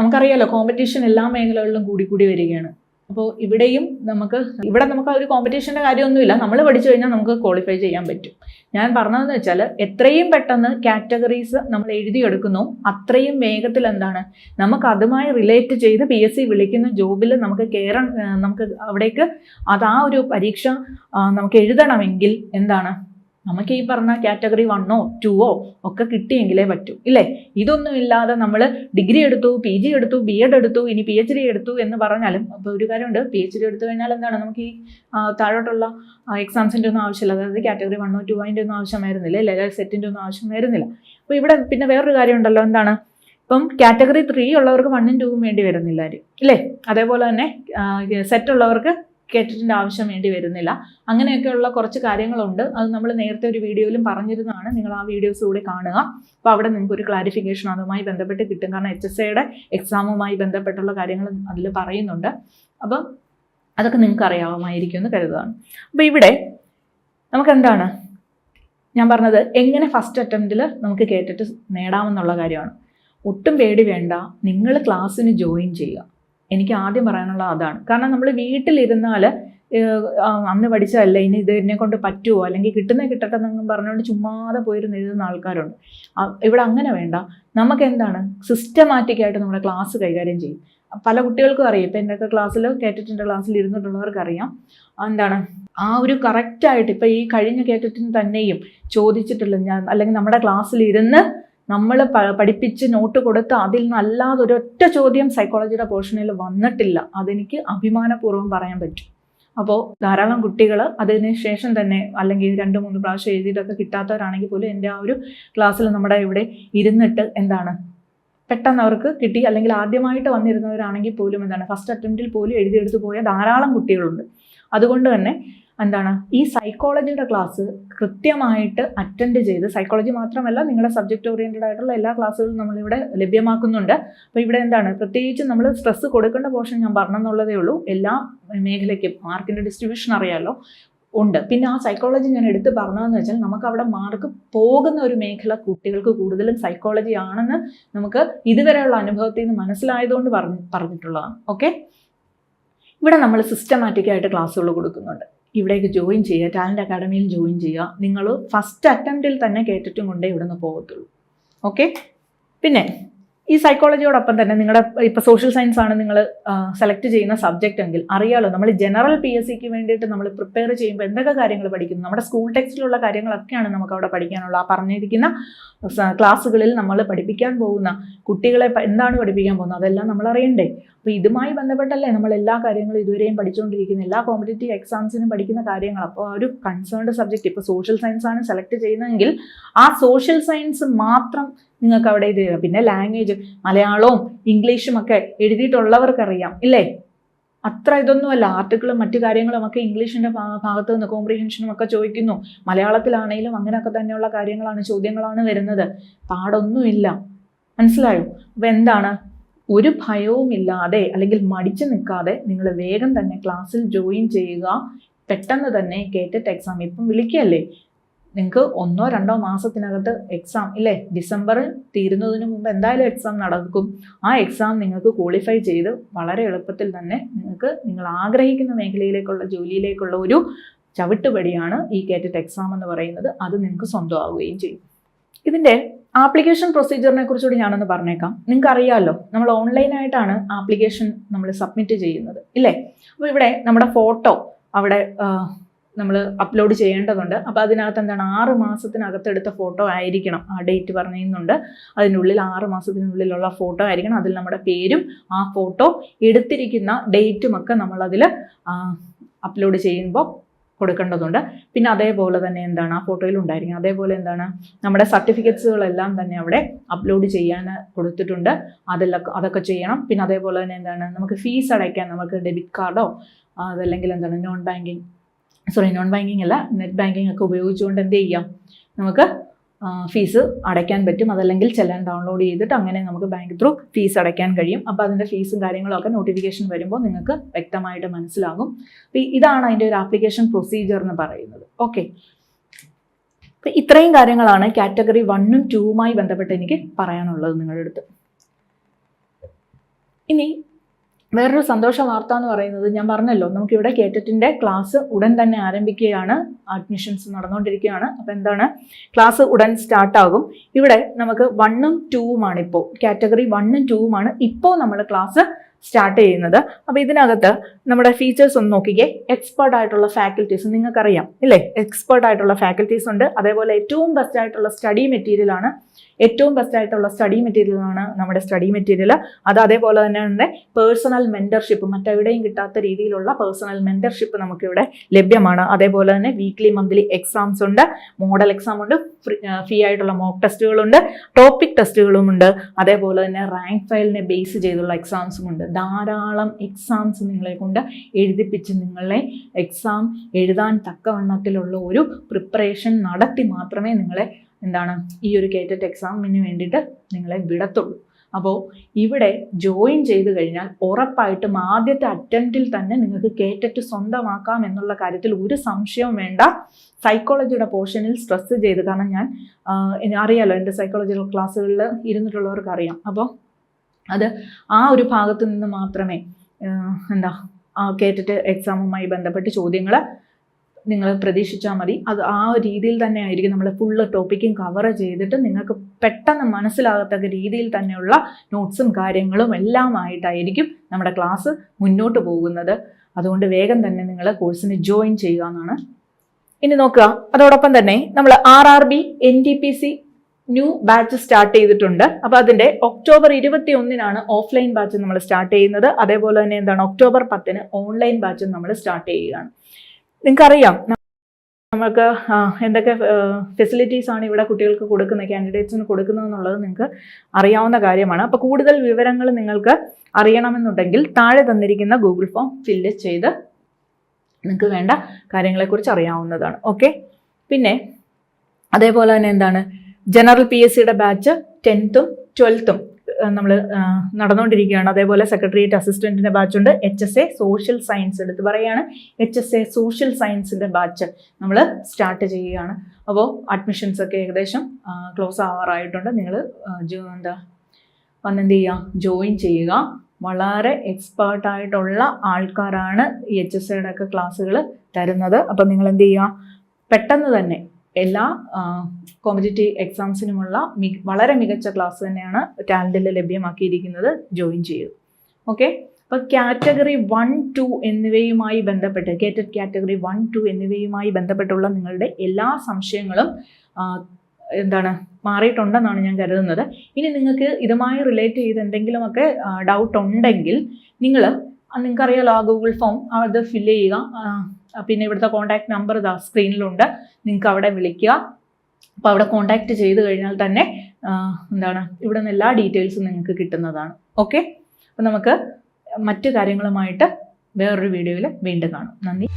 Speaker 1: നമുക്കറിയാലോ കോമ്പറ്റീഷൻ എല്ലാ മേഖലകളിലും കൂടി കൂടി വരികയാണ്. അപ്പോൾ ഇവിടെയും നമുക്ക് ഇവിടെ നമുക്ക് ആ ഒരു കോമ്പറ്റീഷന്റെ കാര്യമൊന്നുമില്ല. നമ്മൾ പഠിച്ചു കഴിഞ്ഞാൽ നമുക്ക് ക്വാളിഫൈ ചെയ്യാൻ പറ്റും. ഞാൻ പറഞ്ഞതെന്ന് വെച്ചാൽ എത്രയും പെട്ടെന്ന് കാറ്റഗറീസ് നമ്മൾ എഴുതിയെടുക്കുന്നു അത്രയും വേഗത്തിൽ എന്താണ് നമുക്ക് അതുമായി റിലേറ്റ് ചെയ്ത് പി എസ് സി വിളിക്കുന്ന ജോബിൽ നമുക്ക് കയറാൻ നമുക്ക് അവിടേക്ക് അത് ആ ഒരു പരീക്ഷ നമുക്ക് എഴുതണമെങ്കിൽ എന്താണ് നമുക്ക് ഈ പറഞ്ഞ കാറ്റഗറി വണ്ണോ ടുവോ ഒക്കെ കിട്ടിയെങ്കിലേ പറ്റൂ ഇല്ലേ? ഇതൊന്നും ഇല്ലാതെ നമ്മൾ ഡിഗ്രി എടുത്തു പി ജി എടുത്തു ബി എഡ് എടുത്തു ഇനി പി എച്ച് ഡി എടുത്തു എന്ന് പറഞ്ഞാലും അപ്പോൾ ഒരു കാര്യമുണ്ട്. പി എച്ച് ഡി എടുത്തു കഴിഞ്ഞാൽ എന്താണ്? നമുക്ക് ഈ താഴോട്ടുള്ള എക്സാംസിന്റെ ഒന്നും ആവശ്യമില്ല. അതായത് കാറ്റഗറി വണ്ണോ ടു അതിന്റെ ഒന്നും ആവശ്യം വരുന്നില്ല സെറ്റിന്റെ ഒന്നും ആവശ്യം വരുന്നില്ല. അപ്പോൾ ഇവിടെ പിന്നെ വേറൊരു കാര്യമുണ്ടല്ലോ എന്താണ്? ഇപ്പം കാറ്റഗറി ത്രീ ഉള്ളവർക്ക് വണ്ണും ടൂവും വേണ്ടി വരുന്നില്ല അല്ലേ അതേപോലെ തന്നെ സെറ്റ് ഉള്ളവർക്ക് കേറ്ററ്റിന്റെ ആവശ്യം വേണ്ടി വരുന്നില്ല. അങ്ങനെയൊക്കെയുള്ള കുറച്ച് കാര്യങ്ങളുണ്ട്. അത് നമ്മൾ നേരത്തെ ഒരു വീഡിയോയിലും പറഞ്ഞിരുന്നതാണ്. നിങ്ങൾ ആ വീഡിയോസ് കൂടി കാണുക. അപ്പോൾ അവിടെ നിങ്ങൾക്ക് ഒരു ക്ലാരിഫിക്കേഷൻ അതുമായി ബന്ധപ്പെട്ട് കിട്ടും. കാരണം എച്ച് എസ് എയുടെ എക്സാമുമായി ബന്ധപ്പെട്ടുള്ള കാര്യങ്ങൾ അതിൽ പറയുന്നുണ്ട്. അപ്പം അതൊക്കെ നിങ്ങൾക്ക് അറിയാവുമായിരിക്കും എന്ന് കരുതുകയാണ്. അപ്പോൾ ഇവിടെ നമുക്ക് എന്താണ്? ഞാൻ പറഞ്ഞത് എങ്ങനെ ഫസ്റ്റ് അറ്റംപ്റ്റിൽ നമുക്ക് കേട്ടിട്ട് നേടാമെന്നുള്ള കാര്യമാണ്. ഒട്ടും പേടി വേണ്ട. നിങ്ങൾ ക്ലാസ്സിന് ജോയിൻ ചെയ്യുക. എനിക്ക് ആദ്യം പറയാനുള്ള അതാണ്. കാരണം നമ്മൾ വീട്ടിലിരുന്നാൽ അന്ന് പഠിച്ചതല്ല ഇനി ഇത് എന്നെ കൊണ്ട് പറ്റുമോ അല്ലെങ്കിൽ കിട്ടുന്ന കിട്ടട്ടെ എന്നൊന്നും പറഞ്ഞുകൊണ്ട് ചുമ്മാതെ പോയിരുന്ന് എഴുതുന്ന ആൾക്കാരുണ്ട്. ഇവിടെ അങ്ങനെ വേണ്ട. നമുക്ക് എന്താണ് സിസ്റ്റമാറ്റിക് ആയിട്ട് നമ്മുടെ ക്ലാസ് കൈകാര്യം ചെയ്യും. പല കുട്ടികൾക്കും അറിയാം. ഇപ്പം എന്റെയൊക്കെ ക്ലാസ്സിൽ കേട്ടിട്ടുണ്ട് ക്ലാസ്സിൽ ഇരുന്നിട്ടുള്ളവർക്കറിയാം. എന്താണ്? ആ ഒരു കറക്റ്റായിട്ട് ഇപ്പം ഈ കഴിഞ്ഞ കേറ്ററ്റിന് തന്നെയും ചോദിച്ചിട്ടുള്ള ഞാൻ അല്ലെങ്കിൽ നമ്മുടെ ക്ലാസ്സിൽ ഇരുന്ന് നമ്മൾ പഠിപ്പിച്ച് നോട്ട് കൊടുത്ത് അതിൽ നിന്നല്ലാതെ ഒരൊറ്റ ചോദ്യം സൈക്കോളജിയുടെ പോർഷനിൽ വന്നിട്ടില്ല. അതെനിക്ക് അഭിമാനപൂർവം പറയാൻ പറ്റും. അപ്പോൾ ധാരാളം കുട്ടികൾ അതിന് ശേഷം തന്നെ അല്ലെങ്കിൽ രണ്ട് മൂന്ന് പ്രാവശ്യം എഴുതിയിട്ടൊക്കെ കിട്ടാത്തവരാണെങ്കിൽ പോലും എന്റെ ആ ഒരു ക്ലാസ്സിൽ നമ്മുടെ ഇവിടെ ഇരുന്നിട്ട് എന്താണ്? പെട്ടെന്ന് അവർക്ക് കിട്ടി അല്ലെങ്കിൽ ആദ്യമായിട്ട് വന്നിരുന്നവരാണെങ്കിൽ പോലും എന്താണ്? ഫസ്റ്റ് അറ്റംപ്റ്റിൽ പോലും എഴുതിയെടുത്ത് പോയ ധാരാളം കുട്ടികളുണ്ട്. അതുകൊണ്ട് തന്നെ എന്താണ്? ഈ സൈക്കോളജിയുടെ ക്ലാസ് കൃത്യമായിട്ട് അറ്റൻഡ് ചെയ്ത് സൈക്കോളജി മാത്രമല്ല നിങ്ങളുടെ സബ്ജക്റ്റ് ഓറിയന്റഡ് ആയിട്ടുള്ള എല്ലാ ക്ലാസ്സുകളും നമ്മളിവിടെ ലഭ്യമാക്കുന്നുണ്ട്. അപ്പോൾ ഇവിടെ എന്താണ്? പ്രത്യേകിച്ച് നമ്മൾ സ്ട്രെസ് കൊടുക്കേണ്ട പോർഷൻ ഞാൻ പറഞ്ഞെന്നുള്ളതേ ഉള്ളൂ. എല്ലാ മേഖലയ്ക്കും മാർക്കിന്റെ ഡിസ്ട്രിബ്യൂഷൻ അറിയാമല്ലോ ഉണ്ട്. പിന്നെ ആ സൈക്കോളജി ഞാൻ എടുത്ത് പറഞ്ഞതെന്ന് വെച്ചാൽ നമുക്ക് അവിടെ മാർക്ക് പോകുന്ന ഒരു മേഖല കുട്ടികൾക്ക് കൂടുതലും സൈക്കോളജി ആണെന്ന് നമുക്ക് ഇതുവരെയുള്ള അനുഭവത്തിൽ നിന്ന് മനസ്സിലായതുകൊണ്ട് പറഞ്ഞ് പറഞ്ഞിട്ടുള്ളതാണ്. ഓക്കെ ഇവിടെ നമ്മൾ സിസ്റ്റമാറ്റിക്കായിട്ട് ക്ലാസ്സുകൾ കൊടുക്കുന്നുണ്ട്. ഇവിടേക്ക് ജോയിൻ ചെയ്യുക ടാലന്റ് അക്കാഡമിയിൽ ജോയിൻ ചെയ്യുക നിങ്ങൾ ഫസ്റ്റ് അറ്റംപ്റ്റിൽ തന്നെ കേട്ടിട്ടും കൊണ്ടേ ഇവിടെ നിന്ന് പോകത്തുള്ളൂ. ഓക്കെ പിന്നെ ഈ സൈക്കോളജിയോടൊപ്പം തന്നെ നിങ്ങളുടെ ഇപ്പോൾ സോഷ്യൽ സയൻസ് ആണ് നിങ്ങൾ സെലക്ട് ചെയ്യുന്ന സബ്ജക്റ്റ് എങ്കിൽ അറിയാലോ നമ്മൾ ജനറൽ പി എസ് സിക്ക് വേണ്ടിയിട്ട് നമ്മൾ പ്രിപ്പയർ ചെയ്യുമ്പോൾ എന്തൊക്കെ കാര്യങ്ങൾ പഠിക്കുന്നു? നമ്മുടെ സ്കൂൾ ടെക്സ്റ്റിലുള്ള കാര്യങ്ങളൊക്കെയാണ് നമുക്ക് അവിടെ പഠിക്കാനുള്ള ആ പറഞ്ഞിരിക്കുന്ന ക്ലാസ്സുകളിൽ നമ്മൾ പഠിപ്പിക്കാൻ പോകുന്ന കുട്ടികളെ എന്താണ് പഠിപ്പിക്കാൻ പോകുന്നത്? അതെല്ലാം നമ്മൾ അറിയണ്ടേ? അപ്പോൾ ഇതുമായി ബന്ധപ്പെട്ടല്ലേ നമ്മൾ എല്ലാ കാര്യങ്ങളും ഇതുവരെയും പഠിച്ചുകൊണ്ടിരിക്കുന്ന എല്ലാ കോമ്പറ്റേറ്റീവ് എക്സാംസിനും പഠിക്കുന്ന കാര്യങ്ങൾ അപ്പോൾ ഒരു കൺസേൺഡ് സബ്ജക്റ്റ് ഇപ്പോൾ സോഷ്യൽ സയൻസ് ആണ് സെലക്ട് ചെയ്യുന്നതെങ്കിൽ ആ സോഷ്യൽ സയൻസ് മാത്രം നിങ്ങൾക്ക് അവിടെ ഇത്. പിന്നെ ലാംഗ്വേജ് മലയാളവും ഇംഗ്ലീഷും ഒക്കെ എഴുതിയിട്ടുള്ളവർക്കറിയാം ഇല്ലേ? അത്ര ഇതൊന്നുമല്ല. ആർട്ടിക്കിളും മറ്റു കാര്യങ്ങളും ഒക്കെ ഇംഗ്ലീഷിന്റെ ഭാ- ഭാഗത്ത് നിന്ന് കോംപ്രിഹെൻഷനും ഒക്കെ ചോദിക്കുന്നു. മലയാളത്തിലാണെങ്കിലും അങ്ങനെയൊക്കെ തന്നെയുള്ള കാര്യങ്ങളാണ് ചോദ്യങ്ങളാണ് വരുന്നത്. പാടൊന്നുമില്ല. മനസ്സിലായോ? അപ്പൊ എന്താണ്? ഒരു ഭയവുമില്ലാതെ അല്ലെങ്കിൽ മടിച്ചു നിൽക്കാതെ നിങ്ങൾ വേഗം തന്നെ ക്ലാസ്സിൽ ജോയിൻ ചെയ്യുക. പെട്ടെന്ന് തന്നെ കേറ്ററ്റ് എക്സാം ഇപ്പം വിളിക്കുകയല്ലേ? നിങ്ങൾക്ക് ഒന്നോ രണ്ടോ മാസത്തിനകത്ത് എക്സാം ഇല്ലേ? ഡിസംബറിൽ തീരുന്നതിന് മുമ്പ് എന്തായാലും എക്സാം നടക്കും. ആ എക്സാം നിങ്ങൾക്ക് ക്വാളിഫൈ ചെയ്ത് വളരെ എളുപ്പത്തിൽ തന്നെ നിങ്ങൾക്ക് നിങ്ങൾ ആഗ്രഹിക്കുന്ന മേഖലയിലേക്കുള്ള ജോലിയിലേക്കുള്ള ഒരു ചവിട്ടുപടിയാണ് ഈ കേറ്ററ്റ് എക്സാം എന്ന് പറയുന്നത്. അത് നിങ്ങൾക്ക് സ്വന്തമാവുകയും ചെയ്യും. ഇതിന്റെ ആപ്ലിക്കേഷൻ പ്രൊസീജിയറിനെ കുറിച്ചുകൂടി ഞാനൊന്ന് പറഞ്ഞേക്കാം. നിങ്ങൾക്ക് അറിയാമല്ലോ നമ്മൾ ഓൺലൈനായിട്ടാണ് ആപ്ലിക്കേഷൻ നമ്മൾ സബ്മിറ്റ് ചെയ്യുന്നത്. ഇല്ലേ? അപ്പോൾ ഇവിടെ നമ്മുടെ ഫോട്ടോ അവിടെ നമ്മൾ അപ്ലോഡ് ചെയ്യേണ്ടതുണ്ട്. അപ്പോൾ അതിനകത്ത് എന്താണ് ആറ് മാസത്തിനകത്ത് എടുത്ത ഫോട്ടോ ആയിരിക്കണം. ആ ഡേറ്റ് പറയുന്നുണ്ട് അതിനുള്ളിൽ ആറ് മാസത്തിനുള്ളിലുള്ള ഫോട്ടോ ആയിരിക്കണം. അതിൽ നമ്മുടെ പേരും ആ ഫോട്ടോ എടുത്തിരിക്കുന്ന ഡേറ്റും ഒക്കെ നമ്മളതിൽ അപ്ലോഡ് ചെയ്യുമ്പോൾ കൊടുക്കേണ്ടതുണ്ട്. പിന്നെ അതേപോലെ തന്നെ എന്താണ് ആ ഫോട്ടോയിൽ ഉണ്ടായിരിക്കണം അതേപോലെ എന്താണ് നമ്മുടെ സർട്ടിഫിക്കറ്റ്സുകളെല്ലാം തന്നെ അവിടെ അപ്ലോഡ് ചെയ്യാൻ കൊടുത്തിട്ടുണ്ട്. അതിലൊക്കെ അതൊക്കെ ചെയ്യണം. പിന്നെ അതേപോലെ തന്നെ എന്താണ് നമുക്ക് ഫീസ് അടയ്ക്കാൻ നമുക്ക് ഡെബിറ്റ് കാർഡോ അതല്ലെങ്കിൽ എന്താണ് non banking sorry non banking അല്ല നെറ്റ് ബാങ്കിങ് ഒക്കെ ഉപയോഗിച്ചുകൊണ്ട് എന്ത് ചെയ്യാം? നമുക്ക് ഫീസ് അടയ്ക്കാൻ പറ്റും. അതല്ലെങ്കിൽ ചെല്ലാൻ ഡൗൺലോഡ് ചെയ്തിട്ട് അങ്ങനെ നമുക്ക് ബാങ്ക് ത്രൂ ഫീസ് അടയ്ക്കാൻ കഴിയും. അപ്പോൾ അതിന്റെ ഫീസും കാര്യങ്ങളൊക്കെ നോട്ടിഫിക്കേഷൻ വരുമ്പോൾ നിങ്ങൾക്ക് വ്യക്തമായിട്ട് മനസ്സിലാകും. അപ്പോൾ ഇതാണ് അതിന്റെ ഒരു ആപ്ലിക്കേഷൻ പ്രൊസീജിയർ എന്ന് പറയുന്നത്. ഓക്കെ അപ്പം ഇത്രയും കാര്യങ്ങളാണ് കാറ്റഗറി വണ്ണും ടൂവുമായി ബന്ധപ്പെട്ട് എനിക്ക് പറയാനുള്ളത് നിങ്ങളുടെ അടുത്ത്. ഇനി വേറൊരു സന്തോഷ വാർത്ത എന്ന് പറയുന്നത് ഞാൻ പറഞ്ഞല്ലോ നമുക്കിവിടെ കേറ്ററ്റിന്റെ ക്ലാസ് ഉടൻ തന്നെ ആരംഭിക്കുകയാണ്. അഡ്മിഷൻസ് നടന്നുകൊണ്ടിരിക്കുകയാണ് അപ്പോൾ എന്താണ്? ക്ലാസ് ഉടൻ സ്റ്റാർട്ടാകും ഇവിടെ നമുക്ക് വണ്ണും ടൂവുമാണ് ഇപ്പോൾ കാറ്റഗറി വണ്ണും ടൂവുമാണ് ഇപ്പോൾ നമ്മൾ ക്ലാസ് സ്റ്റാർട്ട് ചെയ്യുന്നത്. അപ്പോൾ ഇതിനകത്ത് നമ്മുടെ ഫീച്ചേഴ്സ് ഒന്ന് നോക്കിക്കേ. എക്സ്പേർട്ട് ആയിട്ടുള്ള ഫാക്കൽറ്റീസ് നിങ്ങൾക്കറിയാം ഇല്ലേ? എക്സ്പേർട്ട് ആയിട്ടുള്ള ഫാക്കൽറ്റീസ് ഉണ്ട്. അതേപോലെ ഏറ്റവും ബെസ്റ്റ് ആയിട്ടുള്ള സ്റ്റഡി മെറ്റീരിയലാണ് ഏറ്റവും ബെസ്റ്റ് ആയിട്ടുള്ള സ്റ്റഡി മെറ്റീരിയലാണ് നമ്മുടെ സ്റ്റഡി മെറ്റീരിയൽ അത് അതേപോലെ തന്നെ പേഴ്സണൽ മെന്റർഷിപ്പ് മറ്റെവിടെയും കിട്ടാത്ത രീതിയിലുള്ള പേഴ്സണൽ മെന്റർഷിപ്പ് നമുക്കിവിടെ ലഭ്യമാണ്. അതേപോലെ തന്നെ വീക്ക്ലി മന്ത്ലി എക്സാംസ് ഉണ്ട്. മോഡൽ എക്സാം ഉണ്ട്. ഫ്രീ ആയിട്ടുള്ള മോക്ക് ടെസ്റ്റുകളുണ്ട് ടോപ്പിക് ടെസ്റ്റുകളുമുണ്ട് അതേപോലെ തന്നെ റാങ്ക് ഫയലിനെ ബേസ് ചെയ്തുള്ള എക്സാംസും ഉണ്ട്. ധാരാളം എക്സാംസ് നിങ്ങളെ കൊണ്ട് എഴുതിപ്പിച്ച് നിങ്ങളെ എക്സാം എഴുതാൻ തക്കവണ്ണത്തിലുള്ള ഒരു പ്രിപ്പറേഷൻ നടത്തി മാത്രമേ നിങ്ങളെ എന്താണ്? ഈ ഒരു കേറ്ററ്റ് എക്സാമിന് വേണ്ടിയിട്ട് നിങ്ങളെ വിടത്തുള്ളൂ. അപ്പോൾ ഇവിടെ ജോയിൻ ചെയ്ത് കഴിഞ്ഞാൽ ഉറപ്പായിട്ടും ആദ്യത്തെ അറ്റംപ്റ്റിൽ തന്നെ നിങ്ങൾക്ക് കേറ്ററ്റ് സ്വന്തമാക്കാം എന്നുള്ള കാര്യത്തിൽ ഒരു സംശയവും വേണ്ട. സൈക്കോളജിയുടെ പോർഷനിൽ സ്ട്രെസ് ചെയ്ത്. കാരണം ഞാൻ അറിയാലോ എന്റെ സൈക്കോളജിക്കൽ ക്ലാസ്സുകളിൽ ഇരുന്നിട്ടുള്ളവർക്ക് അറിയാം. അപ്പോൾ അത് ആ ഒരു ഭാഗത്തു നിന്ന് മാത്രമേ എന്താ കേറ്ററ്റ് എക്സാമുമായി ബന്ധപ്പെട്ട് ചോദ്യങ്ങൾ നിങ്ങൾ പ്രതീക്ഷിച്ചാൽ മതി. അത് ആ രീതിയിൽ തന്നെ ആയിരിക്കും നമ്മൾ ഫുള്ള് ടോപ്പിക്കും കവർ ചെയ്തിട്ട് നിങ്ങൾക്ക് പെട്ടെന്ന് മനസ്സിലാകത്തക്ക രീതിയിൽ തന്നെയുള്ള നോട്ട്സും കാര്യങ്ങളും എല്ലാം എല്ലാമായിട്ടായിരിക്കും നമ്മുടെ ക്ലാസ് മുന്നോട്ട് പോകുന്നത്. അതുകൊണ്ട് വേഗം തന്നെ നിങ്ങൾ കോഴ്സിന് ജോയിൻ ചെയ്യുക എന്നാണ്. ഇനി നോക്കുക. അതോടൊപ്പം തന്നെ നമ്മൾ R R B N T P C new batch start ചെയ്തിട്ടുണ്ട്. അപ്പോൾ അതിന്റെ ഒക്ടോബർ ഇരുപത്തി ഒന്നിനാണ് ഓഫ്ലൈൻ ബാച്ച് നമ്മൾ സ്റ്റാർട്ട് ചെയ്യുന്നത്. അതേപോലെ തന്നെ എന്താണ്? ഒക്ടോബർ പത്തിന് ഓൺലൈൻ ബാച്ചും നമ്മൾ സ്റ്റാർട്ട് ചെയ്യുകയാണ്. നിങ്ങൾക്കറിയാം നമുക്ക് എന്തൊക്കെ ഫെസിലിറ്റീസ് ആണ് ഇവിടെ കുട്ടികൾക്ക് കൊടുക്കുന്നത് കാൻഡിഡേറ്റ്സിന് കൊടുക്കുന്നത് എന്നുള്ളത് നിങ്ങൾക്ക് അറിയാവുന്ന കാര്യമാണ്. അപ്പോൾ കൂടുതൽ വിവരങ്ങൾ നിങ്ങൾക്ക് അറിയണമെന്നുണ്ടെങ്കിൽ താഴെ തന്നിരിക്കുന്ന ഗൂഗിൾ ഫോം ഫില്ല് ചെയ്ത് നിങ്ങൾക്ക് വേണ്ട കാര്യങ്ങളെക്കുറിച്ച് അറിയാവുന്നതാണ്. ഓക്കെ പിന്നെ അതേപോലെ തന്നെ എന്താണ്? ജനറൽ പി എസ് സിയുടെ ബാച്ച് ടെൻത്തും ട്വൽത്തും നമ്മൾ നടന്നുകൊണ്ടിരിക്കുകയാണ് അതേപോലെ സെക്രട്ടേറിയറ്റ് അസിസ്റ്റന്റിന്റെ ബാച്ച് ഉണ്ട്. H S A social science എടുത്ത് പറയുകയാണ് എച്ച് എസ് എ സോഷ്യൽ സയൻസിന്റെ ബാച്ച് നമ്മൾ സ്റ്റാർട്ട് ചെയ്യുകയാണ്. അപ്പോൾ അഡ്മിഷൻസ് ഒക്കെ ഏകദേശം ക്ലോസ് ആവാറായിട്ടുണ്ട്. നിങ്ങൾ എന്താ വന്നെന്ത് ചെയ്യുക? ജോയിൻ ചെയ്യുക. വളരെ എക്സ്പേർട്ടായിട്ടുള്ള ആൾക്കാരാണ് ഈ എച്ച് എസ് എയുടെ ഒക്കെ ക്ലാസ്സുകൾ തരുന്നത്. അപ്പം നിങ്ങൾ എന്ത് ചെയ്യുക? പെട്ടെന്ന് തന്നെ എല്ലാ കോമ്പറ്റേറ്റീവ് എക്സാംസിനുമുള്ള മി വളരെ മികച്ച ക്ലാസ് തന്നെയാണ് ടാലന്റിൽ ലഭ്യമാക്കിയിരിക്കുന്നത് ജോയിൻ ചെയ്യുക ഓക്കെ അപ്പോൾ കാറ്റഗറി വൺ ടു എന്നിവയുമായി ബന്ധപ്പെട്ട് കേറ്റഡ് കാറ്റഗറി വൺ ടു എന്നിവയുമായി ബന്ധപ്പെട്ടുള്ള നിങ്ങളുടെ എല്ലാ സംശയങ്ങളും എന്താണ് മാറിയിട്ടുണ്ടെന്നാണ് ഞാൻ കരുതുന്നത്. ഇനി നിങ്ങൾക്ക് ഇതുമായി റിലേറ്റ് ചെയ്ത് എന്തെങ്കിലുമൊക്കെ ഡൗട്ട് ഉണ്ടെങ്കിൽ നിങ്ങൾ നിങ്ങൾക്കറിയാലോ ആ ഗൂഗിൾ ഫോം അത് ഫില്ല് ചെയ്യുക. പിന്നെ ഇവിടുത്തെ കോൺടാക്ട് നമ്പർ ഇതാ സ്ക്രീനിലുണ്ട് നിങ്ങൾക്ക് അവിടെ വിളിക്കുക. അപ്പോൾ അവിടെ കോൺടാക്റ്റ് ചെയ്ത് കഴിഞ്ഞാൽ തന്നെ എന്താണ് ഇവിടെ നിന്ന് എല്ലാ ഡീറ്റെയിൽസും നിങ്ങൾക്ക് കിട്ടുന്നതാണ്. ഓക്കെ അപ്പോൾ നമുക്ക് മറ്റു കാര്യങ്ങളുമായിട്ട് വേറൊരു വീഡിയോയിൽ വീണ്ടും കാണാം. നന്ദി.